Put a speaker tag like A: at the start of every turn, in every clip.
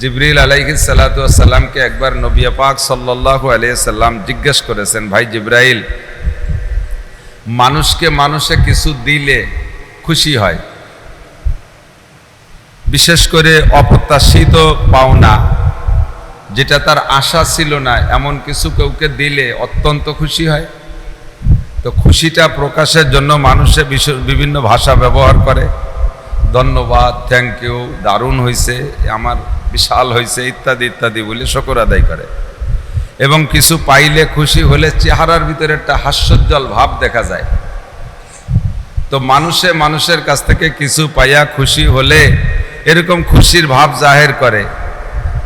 A: জিবরিল আলাইহি সাল্লাতামকে একবার নবী পাক সাল্লাল্লাহু আলাইহি সাল্লাম জিজ্ঞেস করেছেন, ভাই জিব্রাইল, মানুষকে মানুষে কিছু দিলে খুশি হয়। বিশেষ করে অপ্রত্যাশিত পাওনা, যেটা তার আশা ছিল না, এমন কিছু কাউকে দিলে অত্যন্ত খুশি হয়। তো খুশিটা প্রকাশের জন্য মানুষে বিভিন্ন ভাষা ব্যবহার করে। ধন্যবাদ থ্যাংক ইউ দারুণ হয়েছে আমার বিশাল হয়েছে, ইত্যাদি ইত্যাদি বলে শকর আদায় করে। এবং কিছু পাইলে খুশি হলে চেহারার ভিতরে একটা হাস্যোজ্জ্বল ভাব দেখা যায়। তো মানুষে মানুষের কাছ থেকে কিছু পাইয়া খুশি হলে এরকম খুশির ভাব জাহের করে।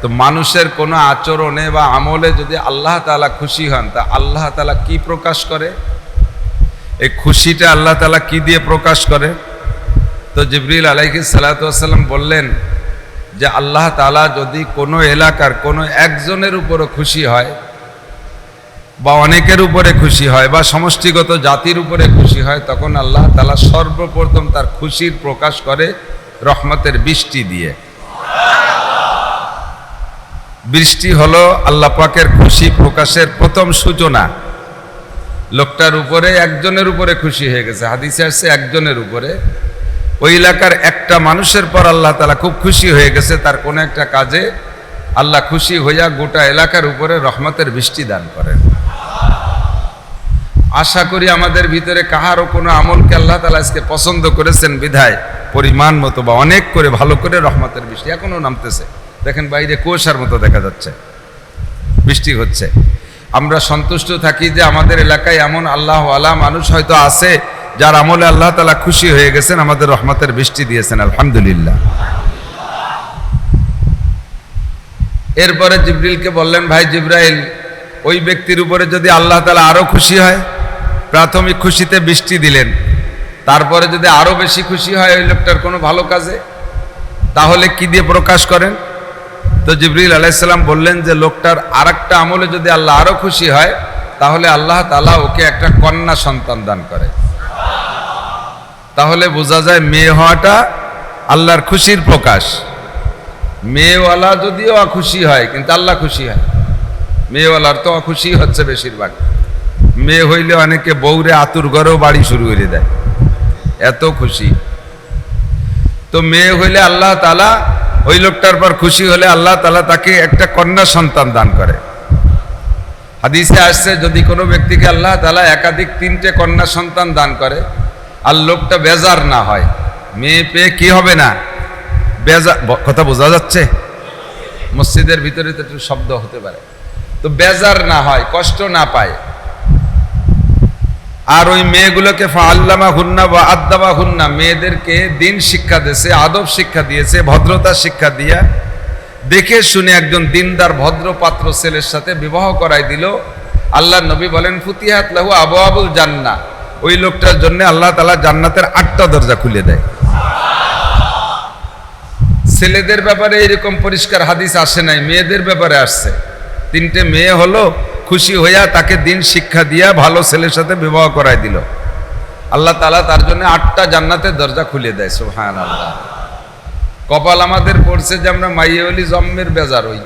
A: তো মানুষের কোনো আচরণে বা আমলে যদি আল্লাহ তাআলা খুশি হন, তা আল্লাহ তালা কি প্রকাশ করে? এই খুশিটা আল্লাহ তালা কি দিয়ে প্রকাশ করে? তো জিবরিল আলাইহি সালাতাম বললেন যে আল্লাহ তালা যদি কোনো এলাকার কোনো একজনের উপরও খুশি হয় বা অনেকের উপরে খুশি হয় বা সমষ্টিগত জাতির উপরে খুশি হয়, তখন আল্লাহ তালা সর্বপ্রথম তার খুশির প্রকাশ করে রহমতের বৃষ্টি দিয়ে। বৃষ্টি হলো আল্লাহ পাকের খুশি প্রকাশের প্রথম সূচনা। লোকটার উপরে একজনের উপরে খুশি হয়ে গেছে, হাদিসে আসছে একজনের উপরে। ওই এলাকার একটা মানুষের পর আল্লাহ তালা খুব খুশি হয়ে গেছে, তার কোনো একটা কাজে আল্লাহ খুশি হইয়া গোটা এলাকার উপরে রহমতের বৃষ্টি দান করেন। আশা করি আমাদের ভিতরে কাহারও কোনো আমলকে আল্লাহ তালা আজকে পছন্দ করেছেন, বিধায়, পরিমাণ মতো বা অনেক করে ভালো করে রহমতের বৃষ্টি এখনও নামতেছে। দেখেন বাইরে কুয়াশার মতো দেখা যাচ্ছে, বৃষ্টি হচ্ছে। আমরা সন্তুষ্ট থাকি যে আমাদের এলাকায় এমন আল্লাহ আলা মানুষ হয়তো আছে যার আমলে আল্লাহ তালা খুশি হয়ে গেছেন, আমাদের রহমতের বৃষ্টি দিয়েছেন, আলহামদুলিল্লাহ। এরপরে জিব্রিলকে বললেন, ভাই জিব্রাইল, ওই ব্যক্তির উপরে যদি আল্লাহ তালা আরও খুশি হয়, প্রাথমিক খুশিতে বৃষ্টি দিলেন। তারপরে যদি আরও বেশি খুশি হয় ওই লোকটার কোনো ভালো কাজে, তাহলে কি দিয়ে প্রকাশ করেন? তো জিবরিল আলাইসাল্লাম বললেন যে, লোকটার আর আমলে যদি আল্লাহ আরও খুশি হয়, তাহলে আল্লাহ তালা ওকে একটা কন্যা সন্তান দান করে তাহলে বোঝা যায় মেয়ে হওয়াটা আল্লাহর খুশির প্রকাশ। মেয়েওয়ালা যদিও অখুশি হয়, কিন্তু আল্লাহ খুশি হয়। মেয়েওয়ালার তো অখুশি হচ্ছে বেশিরভাগ। মেয়ে হইলে অনেকে বউরে আতুর ঘরেও বাড়ি শুরু করে দেয়। এত খুশি। তো মেয়ে হইলে আল্লাহ তালা ওই লোকটার পর খুশি হলে আল্লাহ তালা তাকে একটা কন্যা সন্তান দান করে। হাদিসে আসছে, যদি কোনো ব্যক্তিকে আল্লাহ তালা একাধিক তিনটে কন্যা সন্তান দান করে আর লোকটা বেজার না হয়। মেয়ে পেয়ে কি হবে না? বেজার কথা বোঝা যাচ্ছে? মসজিদের ভিতরে তো একটু শব্দ হতে পারে। তো বেজার না হয়, কষ্ট না পায়। আর ওই মেয়েগুলোকে আল্লামা হুন্না বা আদাবা হুন্না, মেয়েদেরকে দিন শিক্ষা দিয়েছে, আদব শিক্ষা দিয়েছে, ভদ্রতা শিক্ষা দিয়া দেখে শুনে একজন দিনদার ভদ্র পাত্র ছেলের সাথে বিবাহ করাই দিল। আল্লাহ নবী বলেন, ফুতিহাত লাহু আবু আবুল জান্না ওই লোকটার জন্য আল্লাহ তালা জান্নাতের আটটা দরজা খুলে দেয়। ছেলেদের ব্যাপারে এরকম পরিষ্কার হাদিস আসে নাই, মেয়েদের ব্যাপারে আসছে। তিনটে মেয়ে হলো, খুশি হইয়া তাকে দিন শিক্ষা দিয়া ভালো ছেলের সাথে বিবাহ করাই দিল। আল্লাহ তালা তার জন্য আটটা জান্নাতের দরজা খুলে দেয় সুহান আল্লাহ কপাল আমাদের পড়ছে যে আমরা মাইয়েলি জন্মের বেজার হই।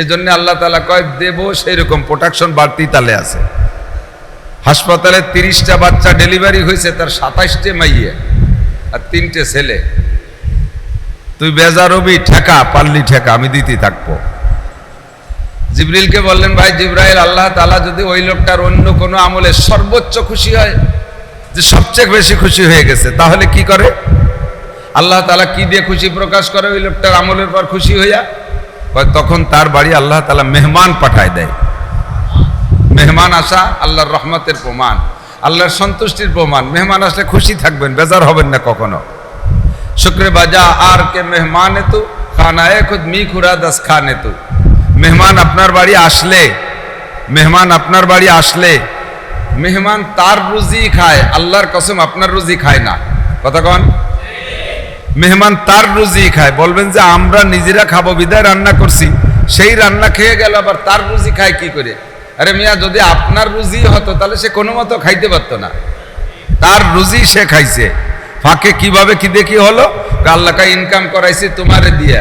A: এই জন্য আল্লাহ তালা কয়, দেব সেই রকম প্রোটেকশন বাড়তি তালে আছে। হাসপাতালে তিরিশটা বাচ্চা ডেলিভারি হয়েছে, তার সাতাইশটে মাইয়ে আর তিনটে ছেলে। তুই বেজার হবি, ঠেকা পারলি ঠেকা, আমি দিতে থাকব। জিবরিলকে বললেন, ভাই জিব্রাইল, আল্লাহ তালা যদি ওই লোকটার অন্য কোনো আমলে সর্বোচ্চ খুশি হয়, যে সবচেয়ে বেশি খুশি হয়ে গেছে, তাহলে কি করে? আল্লাহ তালা কি দিয়ে খুশি প্রকাশ করে? ওই লোকটার আমলের পর খুশি হইয়া তখন তার বাড়ি আল্লাহ তালা মেহমান পাঠায় দেয়। মেহমান আসা আল্লাহর রহমতের প্রমাণ, আল্লাহর সন্তুষ্টির প্রমাণ। মেহমান আসলে খুশি থাকবেন, বেজার হবেন না কখনো। শুক্রে বাজা আর কে মেহমান তু, খানায় খুদ মি খুরা দস খানে তু। মেহমান আপনার বাড়ি আসলে, মেহমান আপনার বাড়ি আসলে, মেহমান তার রুজি খায়, আল্লাহর কসম আপনার রুজি খায় না। কথা কন? মেহমান তার রুজি খায়, বলবেন যে আমরা নিজেরা খাব, বিদায় রান্না করছি, সেই রান্না খেয়ে গেল, আবার তার রুজি খায় কি করে? আরে মিয়া, যদি আপনার রুজি হতো, তাহলে সে কোনো মতো খাইতে পারতো না। তার রুজি সে খাইছে। ফাঁকে কীভাবে কি দেখি হলো? আল্লাহকে ইনকাম করাইছে তোমারে দিয়ে,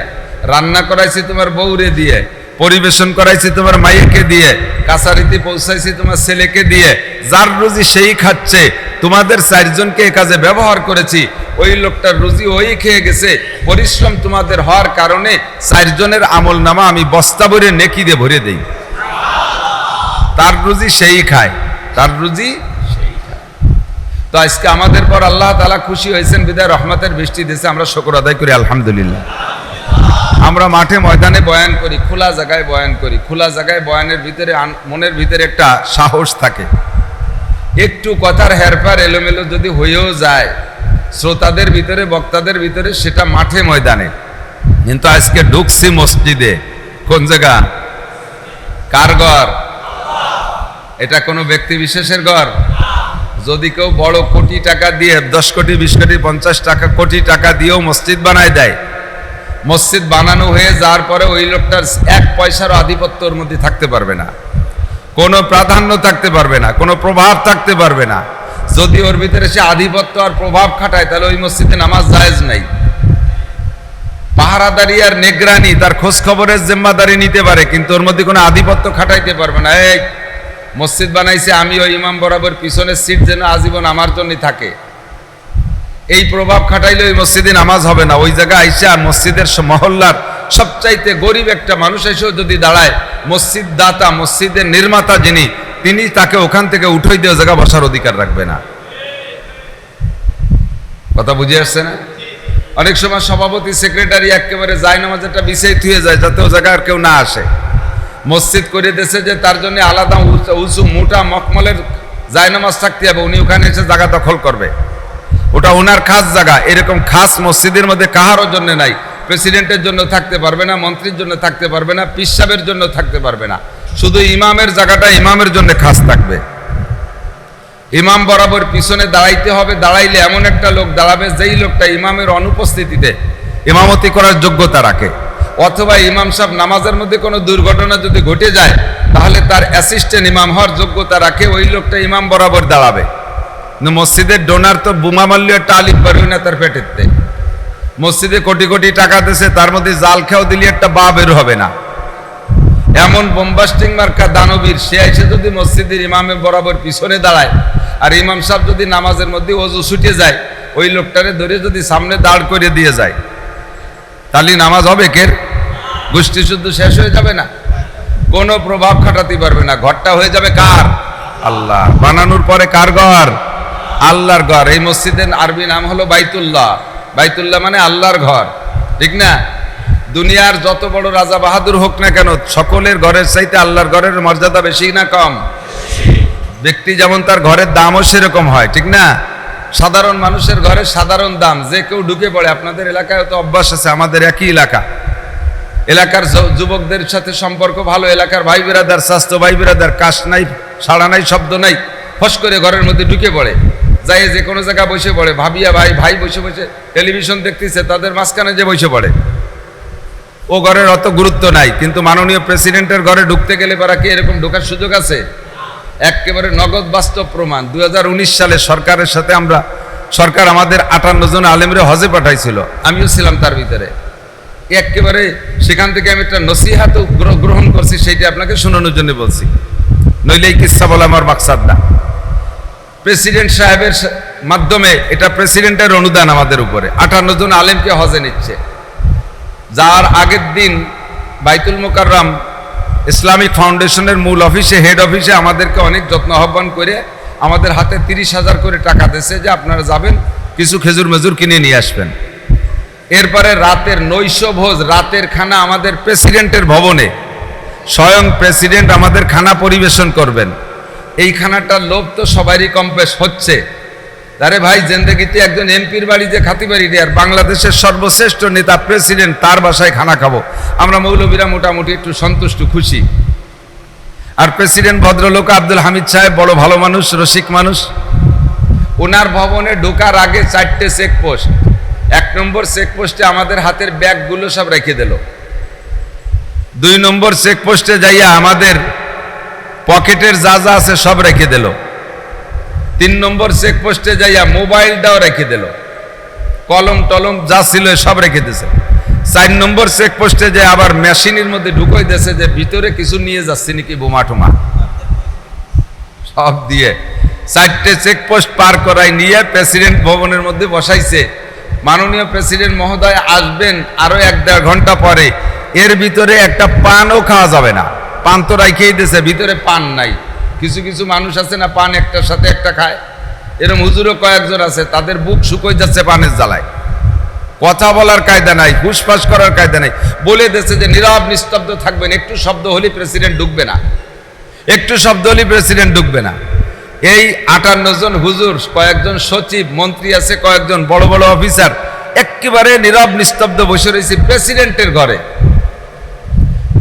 A: রান্না করাইছি তোমার বউরে দিয়ে, পরিবেশন করাইছি তোমার মাইয়াকে দিয়ে, কাছারিতে পৌঁছাইছি তোমার ছেলেকে দিয়ে, যার রুজি সেই খাচ্ছে, তোমাদের চারজনকে এ কাজে ব্যবহার করেছি, ওই লোকটার রুজি ওই খেয়ে গেছে, পরিশ্রম তোমাদের হওয়ার কারণে চারজনের আমল নামা আমি বস্তা ভরে নেকি দিয়ে ভরে দেই। তার রুজি সেই খায়। তার রুজি তো আজকে আমাদের পর আল্লাহ তালা খুশি হয়েছেন, বিদায় রহমতের বৃষ্টি দিয়েছে আমরা শকর আদায় করি, আলহামদুলিল্লাহ। আমরা মাঠে ময়দানে বয়ান করি, খোলা জায়গায় বয়ান করি। খোলা জায়গায় বয়ানের ভিতরে মনের ভিতরে একটা সাহস থাকে। একটু কথার হেরফার এলোমেলো যদি হয়েও যায়, শ্রোতাদের ভিতরে, বক্তাদের ভিতরে, সেটা মাঠে ময়দানে। কিন্তু আজকে ঢুকছি মসজিদে। কোন জায়গা? কার ঘর? এটা কোনো ব্যক্তি বিশেষের ঘর? যদি কেউ বড় কোটি টাকা দিয়ে, দশ কোটি, বিশ কোটি, পঞ্চাশ টাকা, কোটি টাকা দিয়েও মসজিদ বানায় দেয়, মসজিদ বানানো হয়ে যাওয়ার পরে ওই লোকটার এক পয়সারও আধিপত্য ওর মধ্যে থাকতে পারবে না। কোনো প্রাধান্য থাকতে পারবে না, কোনো প্রভাব থাকতে পারবে না। যদি ওর ভিতরে সে আধিপত্য আর প্রভাব খাটায়, তাহলে ওই মসজিদে নামাজ জায়েজ নাই। পাহারাদারি আর নেগরানি তার খোঁজ খবরের জিম্মাদারি নিতে পারে, কিন্তু ওর মধ্যে কোনো আধিপত্য খাটাইতে পারবে না। এই মসজিদ বানাইছে আমি ওই ইমাম বরাবর পিছনের সিট যেন আজীবন আমার জন্যই থাকে। এই প্রভাব খাটাইলে ওই মসজিদে নামাজ হবে না। ওই জায়গায় আইসা মসজিদের মহল্লার সবচাইতে গরিব একটা মানুষ এসেও যদি দাঁড়ায় মসজিদ দাতা মসজিদের নির্মাতা যিনি, তিনি তাকে ওখান থেকে উঠোই দিয়ে জায়গা বসার অধিকার রাখবে না। কথা বুঝে আসছে না? অনেক সময় সভাপতি, সেক্রেটারি একেবারে যায় নামাজ একটা বিষয় থুয়ে যায়, যাতে ও জায়গায় আর কেউ না আসে। মসজিদ করে দিয়েছে যে তার জন্য আলাদা উঁচু- মোটা মকমলের জায়নামাজ থাকতে হবে। উনি ওখানে এসে জায়গা দখল করবে। ওটা ওনার খাস জায়গা। এরকম খাস মসজিদের মধ্যে কাহারও জন্য নাই। প্রেসিডেন্টের জন্য থাকতে পারবে না, মন্ত্রীর জন্য থাকতে পারবে না পিসাবের জন্য থাকতে পারবে না। শুধু ইমামের জায়গাটা ইমামের জন্য খাস থাকবে। ইমাম বরাবর পিছনে দাঁড়াইতে হবে। দাঁড়াইলে এমন একটা লোক দাঁড়াবে যেই লোকটা ইমামের অনুপস্থিতিতে ইমামতি করার যোগ্যতা রাখে। অথবা ইমাম সাহেব নামাজের মধ্যে কোনো দুর্ঘটনা যদি ঘটে যায়, তাহলে তার অ্যাসিস্ট্যান্ট ইমাম হওয়ার যোগ্যতা রাখে, ওই লোকটা ইমাম বরাবর দাঁড়াবে। মসজিদের ডোনার তো বোমা মারলে একটা আলিফ পারবে না তার পেটেরতে মসজিদে কোটি কোটি টাকা দিয়েছে তার মধ্যে জাল খেয়াও দিলে একটা বা বের হবে না। এমন বোম্বাস্টিং মার্কা দানবীর, সে এসে যদি মসজিদের ইমামের বরাবর পিছনে দাঁড়ায়, আর ইমাম সাহেব যদি নামাজের মধ্যে অজু ছুটে যায়, ওই লোকটারে ধরে যদি সামনে দাঁড় করে দিয়ে যায়, তাহলে নামাজ হবে কের? গোষ্ঠী শুদ্ধ শেষ হয়ে যাবে না। কোনো প্রভাব খাটাতে পারবে না। ঘরটা হয়ে যাবে কার? আল্লাহ। বানানোর পরে কার ঘর? আল্লাহর ঘর। এই মসজিদের আরবি নাম হলো বাইতুল্লাহ। বাইতুল্লাহ মানে আল্লাহর ঘর। ঠিক না? দুনিয়ার যত বড় রাজা বাহাদুর হোক না কেন, সকলের ঘরের চাইতে আল্লাহর ঘরের মর্যাদা বেশি না কম? ব্যক্তি যেমন তার ঘরের দামও সেরকম হয়, ঠিক না? সাধারণ মানুষের ঘরে সাধারণ দাম। যে কেউ ঢুকে পড়ে, আপনাদের এলাকায় তো অভ্যাস আছে, আমাদের একই এলাকা। এলাকার যুবকদের সাথে সম্পর্ক ভালো, এলাকার ভাই বিরাদার, স্বাস্থ্য ভাই বিরাদার, কাশ নাই, সাড়া নাই, শব্দ নাই, ফস করে ঘরের মধ্যে ঢুকে পড়ে। যাই যে কোনো জায়গায় বসে পড়ে, ভাবিয়া ভাই ভাই বসে বসে টেলিভিশন দেখতেছে, তাদের মাঝখানে যে বসে পড়ে। ও ঘরের অত গুরুত্ব নাই, কিন্তু মাননীয় প্রেসিডেন্টের ঘরে ঢুকতে গেলে পারা কি এরকম ঢোকার সুযোগ আছে? একেবারে নগদ বাস্তব প্রমাণ। দুই হাজার উনিশ সালে সরকারের সাথে আমরা, সরকার আমাদের আটান্ন জন আলেমরে হজে পাঠাইছিল। আমিও ছিলাম তার ভিতরে। একেবারে সেখান থেকে আমি একটা নসিহাত গ্রহণ করছি, সেইটা আপনাকে শোনানোর জন্য বলছি। নইলে এই কিচ্ছা বলা আমার মাকসাদ না। প্রেসিডেন্ট সাহেবের মাধ্যমে এটা প্রেসিডেন্টের অনুদান আমাদের উপরে। আটান্ন জন আলেমকে হজে নিচ্ছে। যার আগের দিন বাইতুল মোকাররম ইসলামিক ফাউন্ডেশনের মূল অফিসে, হেড অফিসে আমাদেরকে অনেক যত্ন আহ্বান করে আমাদের হাতে তিরিশ হাজার করে টাকা দিয়েছে যে আপনারা যাবেন, কিছু খেজুর মেজুর কিনে নিয়ে আসবেন। এরপরে রাতের নৈশ ভোজ রাতের খানা আমাদের প্রেসিডেন্টের ভবনে। স্বয়ং প্রেসিডেন্ট আমাদের খানা পরিবেশন করবেন। এই খানাটার লোভ তো সবারই কম বেশ হচ্ছে। আরে ভাই, জেন্দেগিতে একজন এমপির বাড়ি যে খাতি বাড়ি আর বাংলাদেশের সর্বশ্রেষ্ঠ নেতা, প্রেসিডেন্ট, তার বাসায় খানা খাব। আমরা মৌলবীরা মোটামুটি একটু সন্তুষ্ট, খুশি। আর প্রেসিডেন্ট, ভদ্রলোক আব্দুল হামিদ সাহেব, বড় ভালো মানুষ, রসিক মানুষ। ওনার ভবনে ঢোকার আগে চারটে চেকপোস্ট। এক নম্বর চেকপোস্টে আমাদের হাতের ব্যাগগুলো সব রেখে দিল। দুই নম্বর চেকপোস্টে যাইয়া আমাদের পকেটের যা যা আছে সব রেখে দিল। তিন নম্বর চেকপোস্টে যাইয়া মোবাইলটাও রেখে দিল। কলম টলম যা ছিল সব রেখে দিছে। চার নম্বর চেকপোস্টে যে আবার মেশিনের মধ্যে ঢুকোই দেশে যে ভিতরে কিছু নিয়ে যাচ্ছে নাকি বোমা টোমা সব দিয়ে চারটে চেকপোস্ট পার করাই নিয়ে প্রেসিডেন্ট ভবনের মধ্যে বসাইছে। মাননীয় প্রেসিডেন্ট মহোদয় আসবেন আরও এক দেড় ঘণ্টা পরে। এর ভিতরে একটা পানও খাওয়া যাবে না। পান তো রাইখেই দিয়েছে ভিতরে পান নাই। কিছু কিছু মানুষ আছে না, পান একটার সাথে একটা খায়। এরম হুজুরও কয়েকজন আছে, তাদের বুক শুকোই যাচ্ছে পানের জ্বালায়। কথা বলার কায়দা নাই, ফুসফাস করার কায়দা নাই। বলে দিয়েছে যে নীরব, নিস্তব্ধ থাকবেন। একটু শব্দ হলে প্রেসিডেন্ট ঢুকবে না। একটু শব্দ হলে প্রেসিডেন্ট ঢুকবে না। এই আটান্ন জন হুজুর, কয়েকজন সচিব, মন্ত্রী আছে, কয়েকজন বড় বড় অফিসার, একেবারে নীরব নিস্তব্ধ বসে রয়েছে প্রেসিডেন্টের ঘরে।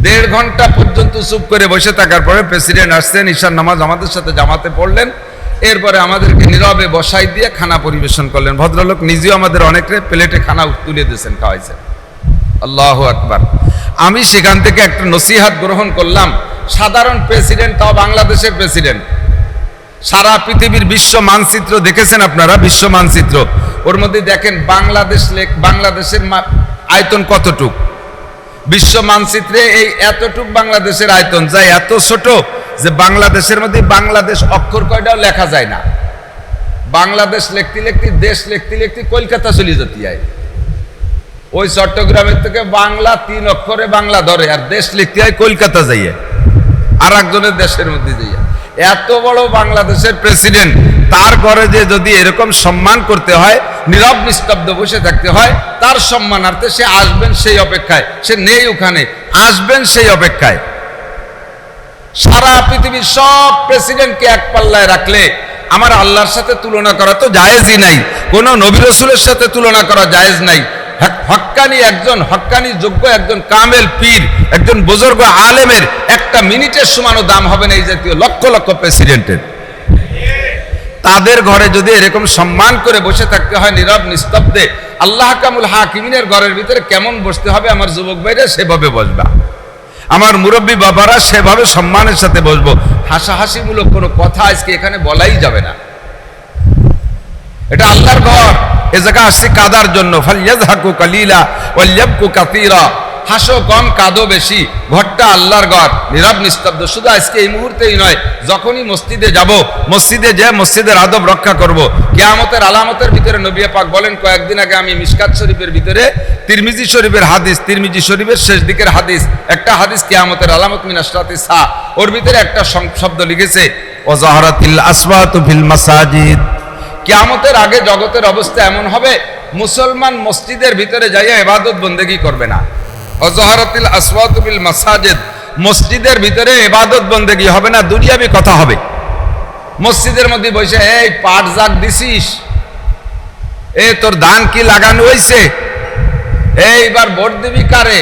A: দেড় ঘণ্টা পর্যন্ত চুপ করে বসে থাকার পরে প্রেসিডেন্ট আসছেন ঈশান নামাজ আমাদের সাথে জামাতে পড়লেন, এরপরে আমাদেরকে নীরবে বসাই দিয়ে খানা পরিবেশন করলেন। ভদ্রলোক নিজেও আমাদের অনেকে প্লেটে খানা তুলে দিয়েছেন, খাওয়াইছেন। আল্লাহ আকবার। আমি সেখান থেকে একটা নসিহাত গ্রহণ করলাম, সাধারণ প্রেসিডেন্ট তাও বাংলাদেশের প্রেসিডেন্ট। সারা পৃথিবীর বিশ্ব মানচিত্র দেখেছেন আপনারা? বিশ্ব মানচিত্র। ওর মধ্যে দেখেন বাংলাদেশ লেখ বাংলাদেশের আয়তন কতটুক? বিশ্ব মানচিত্রে এই এতটুক বাংলাদেশের আয়তন। যা এত ছোট যে বাংলাদেশের মধ্যে বাংলাদেশ অক্ষর কয়টাও লেখা যায় না। বাংলাদেশ লিখতে লিখতে, দেশ লিখতে লিখতে কলকাতা চলে যেতে হয় ওই চট্টগ্রামের থেকে বাংলা তিন অক্ষরে বাংলা ধরে, আর দেশ লিখতে হয় কলকাতা যাইয়ে। আর একজনের দেশের মধ্যে যাইয়া। এত বড় বাংলাদেশের প্রেসিডেন্ট তার ঘরে যে যদি এরকম সম্মান করতে হয়, নীরব, নিস্তব্ধ বসে থাকতে হয়, তার সম্মানার্থে সে আসবেন সেই অপেক্ষায়। সে নেই ওখানে, আসবেন সেই অপেক্ষায়। সারা পৃথিবীর সব প্রেসিডেন্টকে এক পাল্লায় রাখলে আমার আল্লাহর সাথে তুলনা করা তো জায়েজই নাই, কোনো নবী রসুলের সাথে তুলনা করা জায়েজ নাই। হক্কানি একজন, হক্কানি যোগ্য একজন কামেল পীর, একজন বুজুর্গ আলেমের একটা মিনিটের সমানও দাম হবে না এই জাতীয় লক্ষ লক্ষ প্রেসিডেন্টের। তাদের ঘরে যদি এরকম সম্মান করে বসে থাকতে হয় নীরব, নিস্তব্ধে, আল্লাহ কামুল হাকিমিনের ঘরের ভিতরে কেমন বসতে হবে আমার যুবক ভাইরা সেভাবে বসবা। আমার মুরব্বী বাবারা সেভাবে সম্মানের সাথে বসবো। হাসাহাসিমূলক কোনো কথা আজকে এখানে বলাই যাবে না। এটা আল্লাহর ঘর। এ জায়গা আসছে কাদার জন্য। ফালিয়াজহাকু কালিলা ওয়ালিয়াবকু হাসো কম, কাদো বেশি। ঘরটা আল্লাহর ঘর। নীরব, নিস্তব্ধ। শুধু আজকে এই মুহূর্তেই নয়, যখনই মসজিদে যাব, মসজিদে যে মসজিদের আদব রক্ষা করব। কেয়ামতের আলামতের ভিতরে নবী পাক বলেন, কয়েকদিন আগে আমি মিশকাত শরীফের ভিতরে, তিরমিজি শরীফের হাদিস, তিরমিজি শরীফের শেষ দিকের হাদিস, একটা হাদিস কেয়ামতের আলামত মিনাসরাতে সা ওর ভিতরে একটা শব্দ লিখেছে ও ওয়াজাহারাতিল আসওয়াতু ফিল মাসাজিদ। কিয়ামতের আগে জগতের অবস্থা এমন হবে, মুসলমান মসজিদের ভিতরে যাইয়া এবাদত বন্দেগি করবে না। অজহারাতিল আসওয়াতুবিল মাসাজিদ, মসজিদের ভিতরে এবাদত বন্দেগি হবে না, দুনিয়াবি কথা হবে। মসজিদের মধ্যে বসে, এই পাট জাগ দিছিস, এ তোর ধান কি লাগানো হইছে? এইবার ভোট দিবি কারে?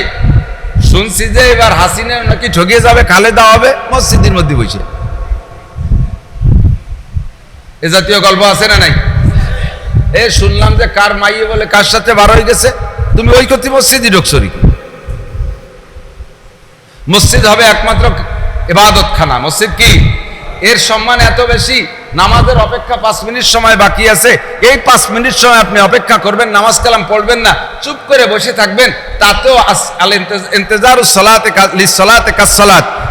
A: শুনছি যে এবার হাসিনা নাকি ঠকিয়ে যাবে খালেদা হবে। মসজিদের মধ্যে বসে। এ জাতীয় গল্প আছে না নাই? এ শুনলাম যে কার মাইয়ে বলে, কার সাথে বার হয়ে গেছে? তুমি ওই করতে মসজিদই ঢুকছরি মসজিদ হবে একমাত্র এবাদত খানা মসজিদ কি? এর সম্মান এত বেশি, নামাজের অপেক্ষা পাঁচ মিনিট সময় বাকি আছে। এই পাঁচ মিনিট সময় আপনি অপেক্ষা করবেন, নামাজ কালাম পড়বেন না। চুপ করে বসে থাকবেন। তাতেও আল ইন্তেজ- ইন্তেজারু সলাতে কা- লি সলাতে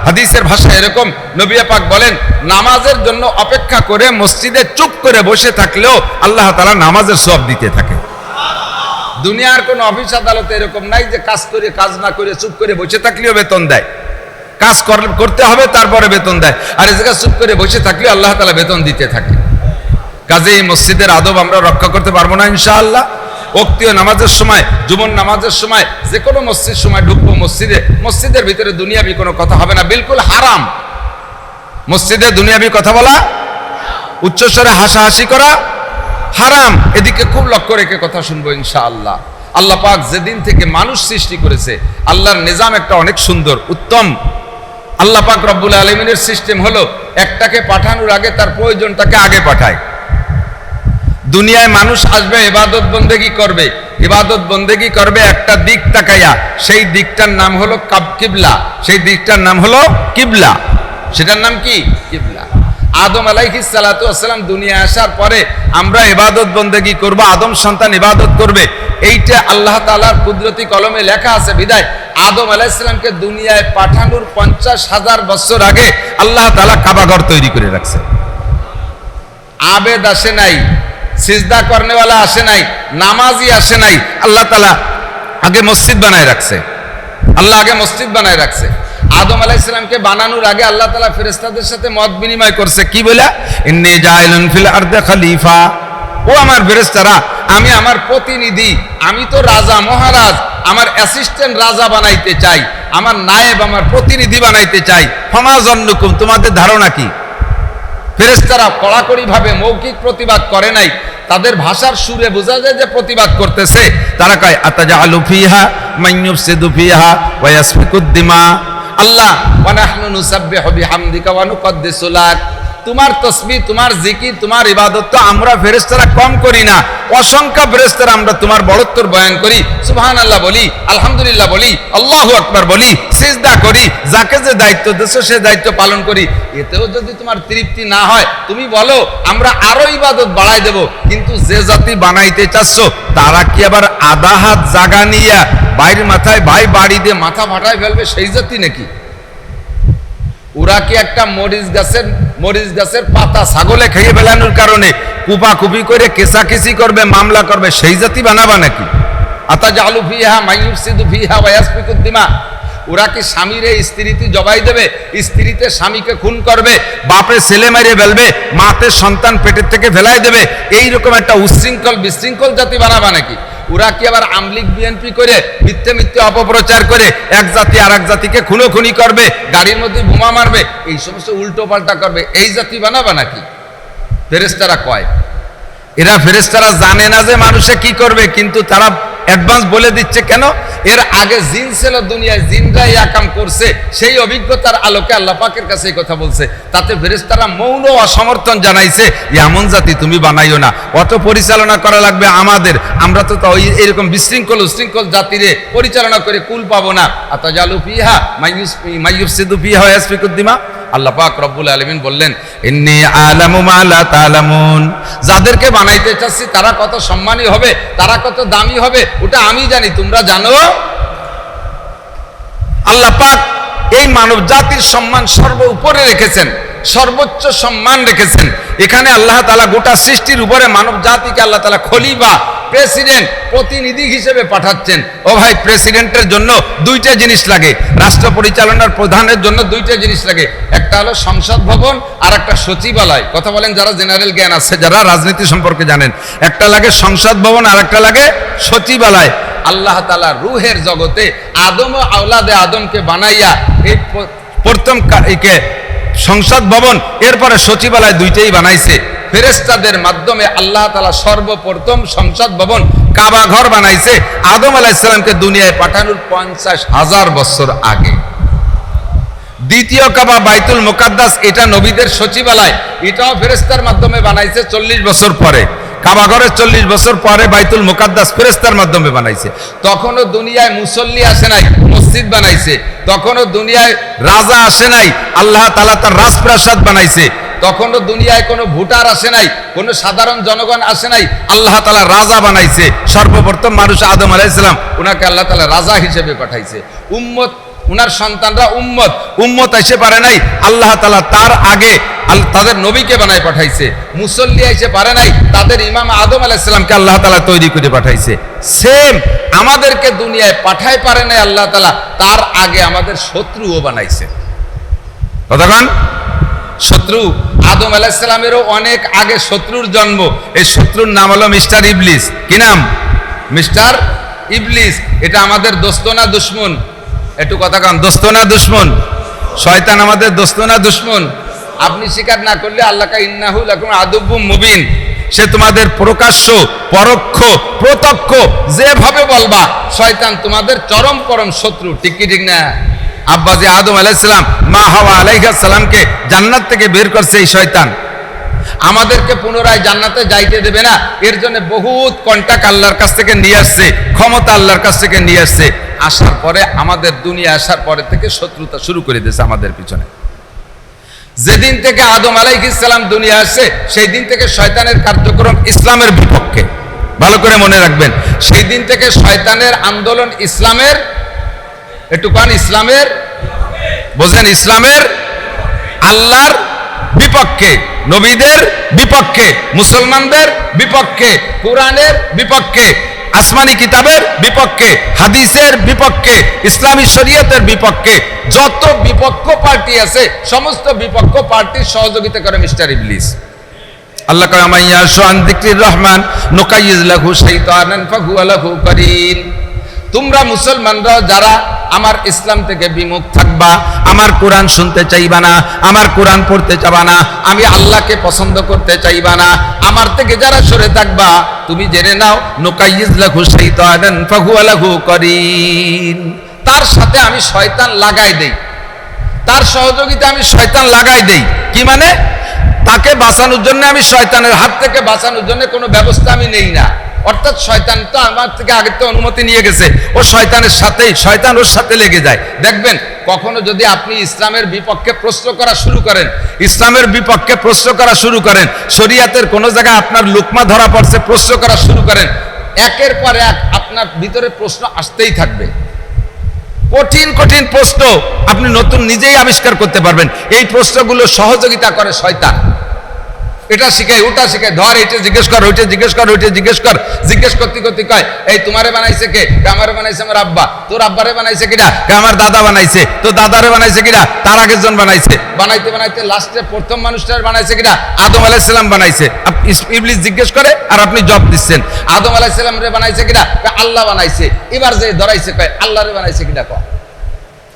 A: হাদিসের ভাষা এরকম নবিয়া পাক বলেন, নামাজের জন্য অপেক্ষা করে মসজিদে চুপ করে বসে থাকলেও আল্লাহ তাআলা নামাজের সব দিতে থাকে। দুনিয়ার কোন অফিস আদালতে এরকম নাই যে কাজ করে, কাজ না করে চুপ করে বসে থাকলেও বেতন দেয়। কাজ কর- করতে হবে, তারপরে বেতন দেয়। আর এই জায়গায় চুপ করে বসে থাকলেও আল্লাহ তালা বেতন দিতে থাকে। কাজে এই মসজিদের আদব আমরা রক্ষা করতে পারব না ইনশাআল্লাহ। ওক্তীয় নামাজের সময় জুমন নামাজের সময় যে কোনো মসজিদ সময় ঢুকবো মসজিদে। মসজিদের ভিতরে দুনিয়াবি কোনো কথা হবে না, বিলকুল হারাম। মসজিদে দুনিয়াবি কথা বলা, উচ্চস্বরে হাসাহাসি করা হারাম। এদিকে খুব লক্ষ্য রেখে কথা শুনব ইনশাআল্লাহ। আল্লাহ পাক যেদিন থেকে মানুষ সৃষ্টি করেছে, আল্লাহর নিজাম একটা অনেক সুন্দর, উত্তম। আল্লাহ পাক রব্বুল আলমিনের সিস্টেম হলো, একটাকে পাঠানোর আগে তার প্রয়োজনটাকে আগে পাঠায়। দুনিয়ায় মানুষ আসবে, ইবাদত বন্দেগি করবে। ইবাদত বন্দেগি করবে একটা দিক তাকাইয়া। সেই দিকটার নাম হলো কাব কিবলা। সেই দিকটার নাম হলো কিবলা। সেটার নাম কি? কিবলা। আদম আলাইহিস সালাতু আসসালাম দুনিয়া আসার পরে আমরা ইবাদত বন্দেগি করব, আদম সন্তান ইবাদত করবে। এইটা আল্লাহ তাআলার কুদরতি কলমে লেখা আছে, বিদায়। আদম আলাইহিসসালামকে দুনিয়ায় পাঠানোর পঞ্চাশ হাজার বছর আগে আল্লাহ তাআলা কাবাঘর তৈরি করে রাখছে। আবেদ আসে নাই। সিজদা করনেওয়ালা আসে নাই নামাজি আসে নাই, আল্লাহ তালা আগে মসজিদ বানায় রাখছে। আল্লাহ আগে মসজিদ বানায় রাখছে। আদম আলাইহিসসালামকে বানানোর আগে আল্লাহ তালা ফেরেস্তাদের সাথে মত বিনিময় করছে। কি বলে? ইন্নি জাইলুন ফিল আরদে খলিফা। ও আমার ফেরেস্তারা আমি আমার প্রতিনিধি, আমি তো রাজা, মহারাজ, আমার অ্যাসিস্ট্যান্ট রাজা বানাইতে চাই, আমার নায়েব, আমার প্রতিনিধি বানাইতে চাই। ফমাজন্নুকুম তোমাদের ধারণা কি? ফেরেস্তারা কড়াকড়িভাবে মৌখিক প্রতিবাদ করে নাই। তাদের ভাষার সুরে বোঝা যায় যে প্রতিবাদ করতেছে। তারা কয় আতাজা আলু ফিহা মাইনুফ সেদু ফিহা ওয়াসফিকুদ্দিমা আল্লাহ ওয়ানাহনু নুসাব্বিহু বিহামদিকা ওয়া নুকদ্দিসু তোমার তসবি, তোমার জিকির, তোমার ইবাদত তো আমরা ফেরেস্তারা কম করি না। অসংখ্য ফেরেস্তারা আমরা তোমার বড়ত্বর বয়ান করি। সুবহান আল্লাহ বলি, আলহামদুলিল্লাহ বলি, আল্লাহু আকবার বলি, সিজদা করি, যাকে যে দায়িত্ব দিয়েছ সে দায়িত্ব পালন করি। এতেও যদি তোমার তৃপ্তি না হয়, তুমি বলো, আমরা আরও ইবাদত বাড়াই দেব। কিন্তু যে জাতি বানাইতে চাচ্ছ, তারা কি আবার আধা হাত জাগা নিয়ে বাইরের মাথায় ভাই বাড়ি দিয়ে মাথা ফাটায় ফেলবে সেই জাতি নাকি? ওরা কি একটা মরিচ গাছের মরিচ গাছের পাতা ছাগলে খেয়ে ফেলানোর কারণে কুপা কুপি করে কেসাকেসি করবে, মামলা করবে, সেই জাতি বানাবা নাকি? আতা জালু ফিহা মাইয়ুব সিদু ফিহা ওয়াসফিকুদ্দিমা ওরা কি স্বামীরে স্ত্রীতে জবাই দেবে? স্ত্রীতে স্বামীকে খুন করবে বাপে ছেলে মারিয়ে ফেলবে, মাতে সন্তান পেটের থেকে ফেলাই দেবে এই রকম একটা উচ্ছৃঙ্খল বিশৃঙ্খল জাতি বানাবা নাকি? ওরা কি আবার আমলিগ বিএনপি করে মিথ্যে মিথ্যে অপপ্রচার করে এক জাতি আর এক জাতিকে খুনো খুনি করবে, গাড়ির মধ্যে বোমা মারবে, এই সমস্ত উল্টো পাল্টা করবে, এই জাতি বানাবা নাকি? ফেরেস্তারা কয়। এরা ফেরেস্তারা জানে না যে মানুষে কি করবে, কিন্তু তারা অ্যাডভান্স বলে দিচ্ছে কেন? এর আগে জিন ছিল দুনিয়ায়, জিনরা এই কাম করছে। সেই অভিজ্ঞতার আলোকে আল্লাহ পাকের কাছে এই কথা বলছে। তাতে ফেরেস্তারা মৌন অসমর্থন জানাইছে, এমন জাতি তুমি বানাইও না। অত পরিচালনা করা লাগবে আমাদের। আমরা তো ওই এরকম বিশৃঙ্খল, উশৃঙ্খল জাতিরে পরিচালনা করে কুল পাবো না। আতাজালু ফিহা, মাইয়ুস, মাইয়ুফসিদু ফিহা ইয়াসফিকুদ্দিমা। আল্লাহ পাক রব্বুল আলমিন বললেন, ইন্নি আলামু মা লা তালামুন। যাদেরকে বানাইতে চাচ্ছি, তারা কত সম্মানী হবে, তারা কত দামি হবে, ওটা আমি জানি, তোমরা জানো? আল্লাহ পাক এই মানব জাতির সম্মান সর্ব উপরে রেখেছেন, সর্বোচ্চ সম্মান রেখেছেন। এখানে আল্লাহ তালা গোটা সৃষ্টির উপরে মানব জাতিকে আল্লাহ তালা খলিফা প্রেসিডেন্ট প্রতিনিধি হিসেবে পাঠাচ্ছেন। ও ভাই, প্রেসিডেন্টের জন্য দুইটা জিনিস লাগে। রাষ্ট্র পরিচালনার প্রধানের জন্য দুইটা জিনিস লাগে। একটা হলো সংসদ ভবন, আর একটা সচিবালয়। কথা বলেন, যারা জেনারেল জ্ঞান আছে, যারা রাজনীতি সম্পর্কে জানেন। একটা লাগে সংসদ ভবন, আর একটা লাগে সচিবালয়। আল্লাহ তালা রুহের জগতে আদম ও আওলাদে আদমকে বানাইয়া এই প্রথম সংসদ ভবন, এরপরে সচিবালয় দুইটাই বানাইছে। ফেরেস্তাদের মাধ্যমে আল্লাহ তালা সর্বপ্রথম সংসদ ভবন কাবা ঘর বানাইছে। আদম আলাইসালামকে দুনিয়ায় পাঠানোর পঞ্চাশ হাজার বছর আগে। দ্বিতীয় কাবা বাইতুল মুকাদ্দাস, এটা নবীদের সচিবালয়, এটাও ফেরেস্তার মাধ্যমে বানাইছে চল্লিশ বছর পরে। কাবাঘরের চল্লিশ বছর পরে বাইতুল মুকাদ্দাস ফেরেস্তার মাধ্যমে বানাইছে। তখনও দুনিয়ায় মুসল্লি আসে নাই, মসজিদ বানাইছে। তখনও দুনিয়ায় রাজা আসে নাই, আল্লাহ তালা তার রাজপ্রাসাদ বানাইছে। তখনও দুনিয়ায় কোনো ভোটার আসে নাই, কোনো সাধারণ জনগণ আসে নাই। আল্লাহ তালা রাজা বানাইছে। সর্বপ্রথম মানুষ আদম আলাইসালাম ওনাকে আল্লাহ তালা রাজা হিসেবে পাঠাইছে। উম্মত, উনার সন্তানরা উম্মত। উম্মত এসে পারে নাই, আল্লাহ তালা তার আগে তাদের নবীকে বানায় পাঠাইছে। মুসল্লি এসে পারে নাই, তাদের ইমাম আদম আলাইসালামকে আল্লাহ তালা তৈরি করে পাঠাইছে। সেম আমাদেরকে দুনিয়ায় পাঠাই পারে নাই আল্লাহ তালা তার আগে আমাদের শত্রুও বানাইছে। কতক্ষণ শত্রু। আদম আলাইসালামেরও অনেক আগে শত্রুর জন্ম। এই শত্রুর নাম হলো মিস্টার ইবলিস। কি নাম? মিস্টার ইবলিস। এটা আমাদের দোস্ত না দুশ্মন? একটু কথা কান, দোস্ত না দুশ্মন? শয়তান আমাদের দোস্ত না দুশ্মন? আপনি স্বীকার না করলে আল্লাহকা ইন্নাহুল এখন আদব্বু মুবিন। সে তোমাদের প্রকাশ্য, পরোক্ষ, প্রত্যক্ষ, যেভাবে বলবা, শয়তান তোমাদের চরম পরম শত্রু। ঠিক কি, ঠিক না? আব্বাজি আদম আলাইসালাম মা হাওয়া আলাইসালামকে জান্নাত থেকে বের করছে এই শয়তান। আমাদেরকে পুনরায় জান্নাতে যাইতে দেবে না, এর জন্য বহুত কন্টাক্ট আল্লাহর কাছ থেকে নিয়ে আসছে, ক্ষমতা আল্লাহর কাছ থেকে নিয়ে আসছে। আসার পরে আমাদের দুনিয়া আসার পরে থেকে শত্রুতা শুরু করে দিয়েছে আমাদের পিছনে। যেদিন থেকে আদম আলাইহিসসালাম দুনিয়া আসছে সেই দিন থেকে শয়তানের কার্যক্রম ইসলামের বিপক্ষে। ভালো করে মনে রাখবেন সেই দিন থেকে শয়তানের আন্দোলন ইসলামের একটু কান ইসলামের, বোঝেন ইসলামের আল্লাহর বিপক্ষে, নবীদের বিপক্ষে, মুসলমানদের বিপক্ষে, কোরআনের বিপক্ষে, আসমানি কিতাবের বিপক্ষে, হাদিসের বিপক্ষে, ইসলামী শরীয়তের বিপক্ষে, যত বিপক্ষ পার্টি আছে, সমস্ত বিপক্ষ পার্টির সহযোগিতা করে মিস্টার ইবলিস। আল্লাহ কয় আমাইয়া শান যিকরির রহমান লাহু শাইতানান ফাহুয়া লাহু করিন। তোমরা মুসলমানরা যারা আমার ইসলাম থেকে বিমুখ থাকবা, আমার কোরআন শুনতে চাইবা না, আমার কোরআন পড়তে চাবা না, আমি আল্লাহকে পছন্দ করতে চাইবা না, আমার থেকে যারা সরে থাকবা, তুমি জেনে নাও, নুকাইয়িজ লাহু শাইতানান ফাহুয়া লাহু করিন। তার সাথে আমি শয়তান লাগাই দেই। তার সহযোগিতা আমি শয়তান লাগাই দেই। কি মানে? তাকে বাঁচানোর জন্য আমি শয়তানের হাত থেকে বাঁচানোর জন্য কোনো ব্যবস্থা আমি নেই না। অর্থাৎ শয়তান তো আমার থেকে আগে তো অনুমতি নিয়ে গেছে। ও শয়তানের সাথেই, শয়তান ওর সাথে লেগে যায়। দেখবেন, কখনো যদি আপনি ইসলামের বিপক্ষে প্রশ্ন করা শুরু করেন, ইসলামের বিপক্ষে প্রশ্ন করা শুরু করেন, শরিয়াতের কোনো জায়গায় আপনার লুকমা ধরা পড়ছে, প্রশ্ন করা শুরু করেন, একের পর এক আপনার ভিতরে প্রশ্ন আসতেই থাকবে। কঠিন কঠিন প্রশ্ন আপনি নতুন নিজেই আবিষ্কার করতে পারবেন। এই প্রশ্নগুলো সহযোগিতা করে শয়তান। এটা শিখাই ওটা শিখাই ধর এটা জিজ্ঞেস কর, ওইটা জিজ্ঞেস কর, ওইটা জিজ্ঞেস কর। জিজ্ঞেস করতে করতে কয়, এই, তোমারে বানাইছে কে? আমারে বানাইছে আমার আব্বা। তোর আব্বারে বানাইছে কিনা আমার দাদা বানাইছে। তো দাদারে বানাইছে কিনা তার আগের জন বানাইছে। বানাইতে বানাইতে লাস্টে প্রথম মানুষটার বানাইছে কিনা আদম আলাইসাল্লাম বানাইছে। ইবলিস জিজ্ঞেস করে আর আপনি জব দিচ্ছেন। আদম আলাইসাল্লাম রে বানাইছে কিনা আল্লাহ বানাইছে। এবার যে ধরাইছে, কয়, আল্লাহরে বানাইছে কিনা কয়